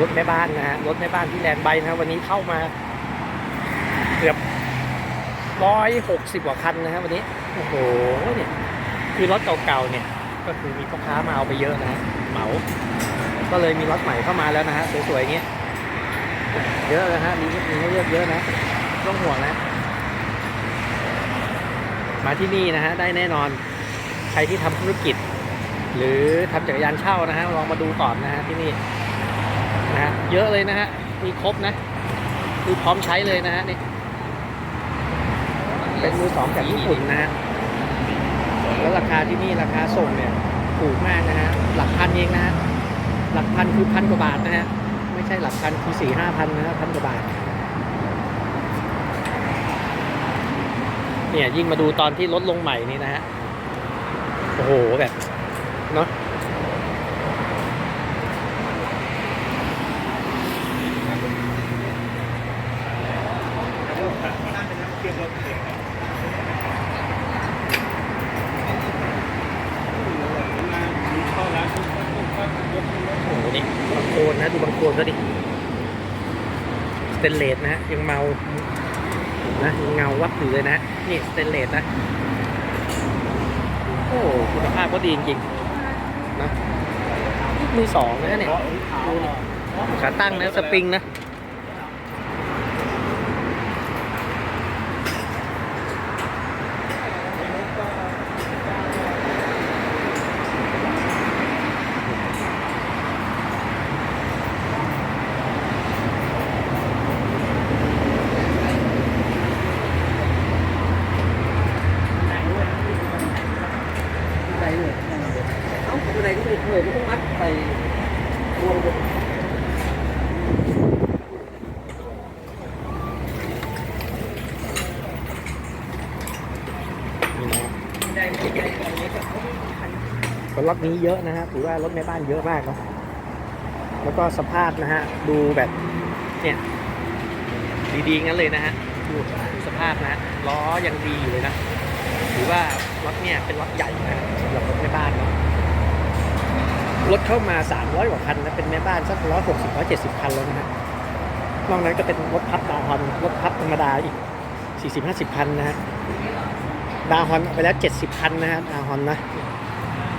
รถแม่บ้านนะฮะรถแม่บ้านที่แลนด์ไบนะวันนี้เข้ามา เกือบร้อยหกสิบกว่าคันนะครับวันนี้โอ้โหเนี่ยคือรถเก่าๆเนี่ย ก็คือมีพ่อค้ามาเอาไปเยอะนะเหมาก็เลยมีรถใหม่เข้ามาแล้วนะฮะสวยๆอย่างเงี้ยเยอะเลยฮะมีมีให้เลือกเยอะนะต้องห่วงนะ มาที่นี่นะฮะได้แน่นอนใครที่ทำธุรกิจ หรือทำจักรยานเช่านะฮะลองมาดูก่อนนะฮะที่นี่ เยอะเลยนะฮะ มีครบนะมีพร้อมใช้เลยนะฮะนี่ เป็นมือสองจากญี่ปุ่นนะฮะ แล้วราคาที่นี่ราคาส่งเนี่ยถูกมากนะฮะ หลักพันเองนะฮะ หลักพันคือพันกว่าบาทนะฮะ ไม่ใช่หลักพันคือสี่ห้าพันนะฮะพันกว่าบาท เนี่ยยิ่งมาดูตอนที่ลดลงใหม่นี่นะฮะ โอ้โหแบบ เนาะโอ้โหนี่บางโคล นนะดูบางโคลนก็ดิสเตนเลสนะฮะยังเมานะยังเงาวับถือเลยนะนี่สเตนเลสนะโอ้คุณภาพก็ดีจริงๆนะมือสองนะเนี่ยดูนี่ขาตั้งนะสปริงนะใส่เลยเอ้าอะไรก็ไม่เลยก็ต้องมัดใส่รวมกันนี่นะคน รถนี้เยอะนะฮะถือว่ารถแม่บ้านเยอะมากเนาะแล้วก็สภาพนะฮะดูแบบเนี่ยดีๆงั้นเลยนะฮะดูสภาพนะล้อยังดีอยู่เลยนะถือว่ารถเนี่ยเป็นรถใหญ่นะสำหรับรถแม่บ้านเนาะรถเข้ามา 300 กว่าคันนะเป็นแม่บ้านสักร้อยหกสิบร้อยเจ็ดสิบคันแล้วนะฮะนอกนั้นก็เป็นรถพับดาวฮอนรถพับธรรมดาอีก40 50คันนะฮะดาวฮอนไปแล้ว70คันนะฮะดาวฮอนนะ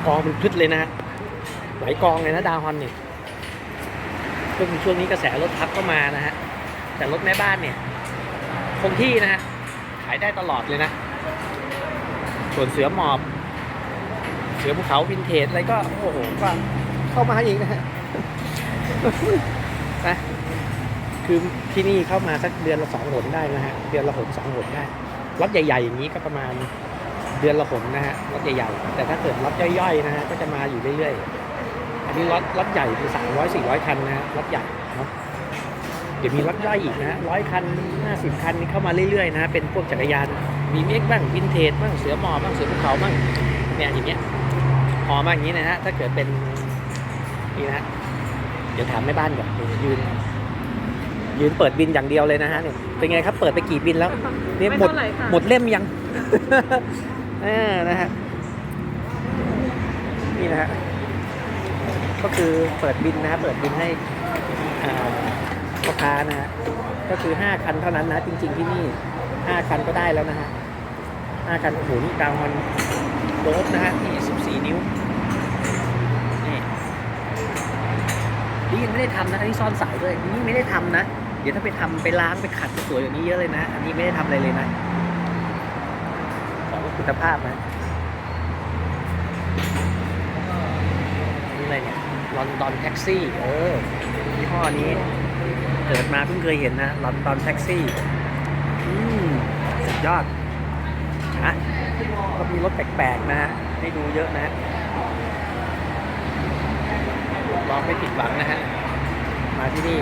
กองเป็นพืชเลยนะฮะหลายกองเลยนะดาวฮอนเนี่ยก็คือช่วงนี้กระแสรถพับก็มานะฮะแต่รถแม่บ้านเนี่ย คงที่นะฮะขายได้ตลอดเลยนะ ส่วนเสือหมอบ เสือภูเขาวินเทจอะไรก็โอ้โหก็เข้ามาอีกนะฮะนะคือที่นี่เข้ามาสักเดือนละสองหนได้นะฮะเดือนละหนสองหนได้รถใหญ่ๆอย่างนี้ก็ประมาณ เดือนละหนนะฮะรถใหญ่ๆแต่ถ้าเกิดรถย่อยๆนะฮะก็จะมาอยู่เรื่อยๆอันนี้รถรถใหญ่คือสามร้อยสี่ร้อยคันนะฮะรถใหญ่เนาะเดี๋ยวมีรถย่อยอีกนะฮะร้อยคันห้าสิบคันนี่เข้ามาเรื่อยๆนะฮะเป็นพวกจักรยาน มีเมกบ้างวินเทจบ้างเสือหมอบบ้างเสือภูเขาบ้างเนี่ยอย่างเงี้ยหอมาอย่างนี้นะฮะถ้าเกิดเป็นนี่นะฮะเดี๋ยวถามแม่บ้านก่อนเดี๋ยวยืน ยืนเปิดบินอย่างเดียวเลยนะฮะเนี่ยเป็นไงครับเปิดไปกี่บินแล้วเนี่ยไม่หมดเท่าไหร่ค่ะหมดเล่มยัง เออนะฮะนี่นะฮะก็คือเปิดบินนะฮะเปิดบินให้พ่อค้านะฮะก็คือห้าคันเท่านั้นนะจริง ๆที่นี่ห้าคันก็ได้แล้วนะฮะห้าคันโอ้โหนี่ดาวมันโดสนะฮะนี่สิบสี่นิ้วนี่นี่ยังไม่ได้ทำนะอันนี้ซ่อนสายด้วยนี่ไม่ได้ทำนะเดี๋ยวถ้าไปทำไปล้างไปขัดสวยอย่างนี้เยอะเลยนะ อันนี้ไม่ได้ทำอะไรเลยนะ คุณภาพนะนี่อะไรเนี่ยลอนดอนแท็กซี่เออยี่ห้อนี้เกิดมาเพิ่งเคยเห็นนะลอนดอนแท็กซี่อืมสุดยอดอะก็มีรถแปลกๆนะฮะให้ดูเยอะนะฮะลองไม่ผิดหวังนะฮะ มาที่นี่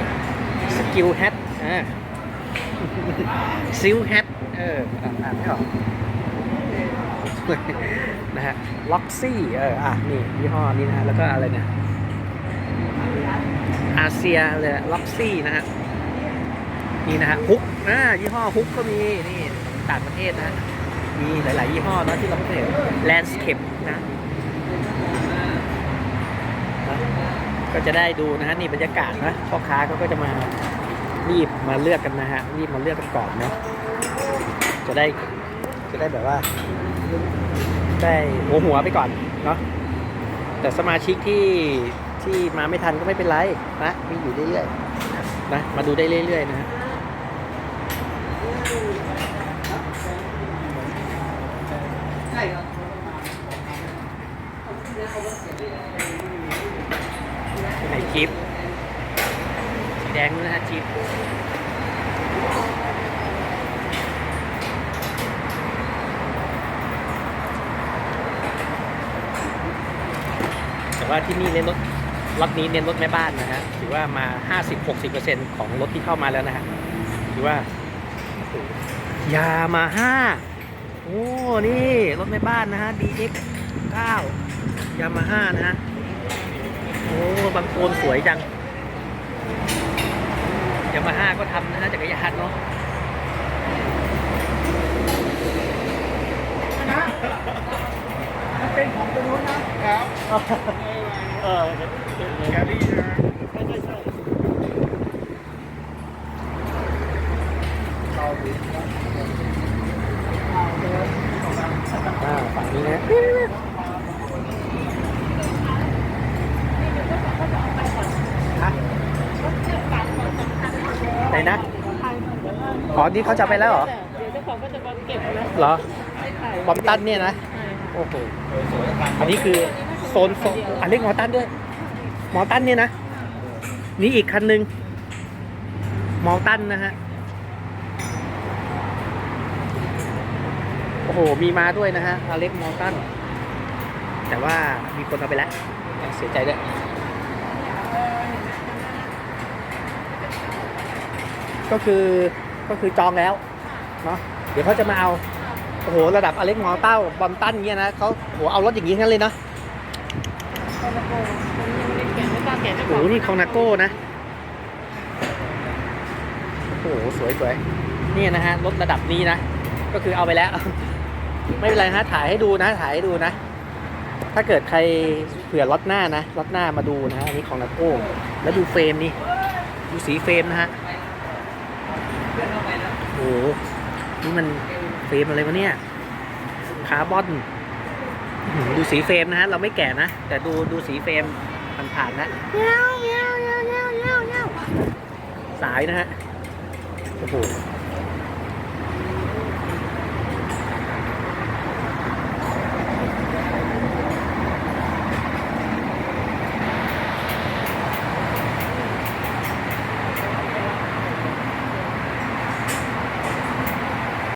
สกิลแฮทอ่าซิลแฮทเอออ่านอ่านไม่ออก นะฮะล็อกซี่เอออะนี่ยี่ห้อนี้นะฮะแล้วก็อะไรเนี่ยอาเซียเลยล็อกซี่นะฮะนี่นะฮะฮุกอ่ายี่ห้อฮุกก็มีนี่ต่างประเทศนะมีหลาย ๆ ยี่ห้อนะที่เราไม่เคยเห็นแลนด์สเคปนะนะก็จะได้ดูนะฮะนี่บรรยากาศนะพ่อค้าเขาก็จะมารีบมาเลือกกันนะฮะรีบมาเลือกกันก่อนนะจะได้จะได้แบบว่า ได้หัวหัวไปก่อนเนาะแต่สมาชิกที่ที่มาไม่ทันก็ไม่เป็นไรนะมีอยู่เรื่อยๆนะมาดูได้เรื่อยๆนะฮะ ใช่ครับ ไหนจิ๊บสีแดงด้วยนะฮะจิ๊บแต่ ว่าที่นี่เน้นรถรถนี้เน้นรถแม่บ้านนะฮะถือว่ามา 50-60%ของรถที่เข้ามาแล้วนะฮะถือว่ายามาห้าโอ้ นี่รถแม่บ้านนะฮะ DX 9ยามาฮ่านะฮะ โอ้ บางโคนสวยจังยามาฮ่าก็ทำนะฮะจักรยานเนาะ มันเป็นของตรงนู้นนะครับ เออแกลี่นะใช่ใช่ใช่เราดูนะเอาเลยอ่าฝั่งนี้นะฮะไหนนะอ๋อนี่เขาจะเอาไปแล้วเหรอ เดี๋ยวเจ้าของก็จะมาเก็บนะเหรอให้ขายบอมตันเนี่ยนะใช่ค่ะโอ้โห อันนี้คือโซนโซนอันนี้มอตันด้วยมอตันเนี่ยนะ นี่อีกคันหนึ่งมอตันนะฮะ โอ้โห มีมาด้วยนะฮะอาเล็กมอตันแต่ว่ามีคนเอาไปแล้ว เสียใจด้วยก็คือก็คือจองแล้วเนาะเดี๋ยวเขาจะมาเอา โอ้โห ระดับอเล็กมอเต้าบอมตันเงี้ยนะเขาโอ้โหเอารถอย่างนี้ทั้งนั้นเลยเนาะ นาโกมันยังไม่ได้แกะไม่กล้าแกะเจ้าโอ้ขโหองนี่คองนาโก้นะ โอ้โห สวยสวยนี่นะฮะ รถระดับนี้นะ ก็คือเอาไปแล้ว ไม่เป็นไรฮะ ถ่ายให้ดูนะ ถ่ายให้ดูนะ ถ้าเกิดใครเผื่อรถหน้านะรถหน้ามาดูนะฮะ อันนี้ของนาโก้ แล้วดูเฟรมนี่ ดูสีเฟรมนะฮะ โอ้โห นี่มันเฟรมอะไรวะเนี่ย คาร์บอน ดูสีเฟรมนะฮะ เราไม่แก่นะ แต่ดูดูสีเฟรมผ่านๆนะเงาเงาเงาเงาเงาเงาสายนะฮะ โอ้โห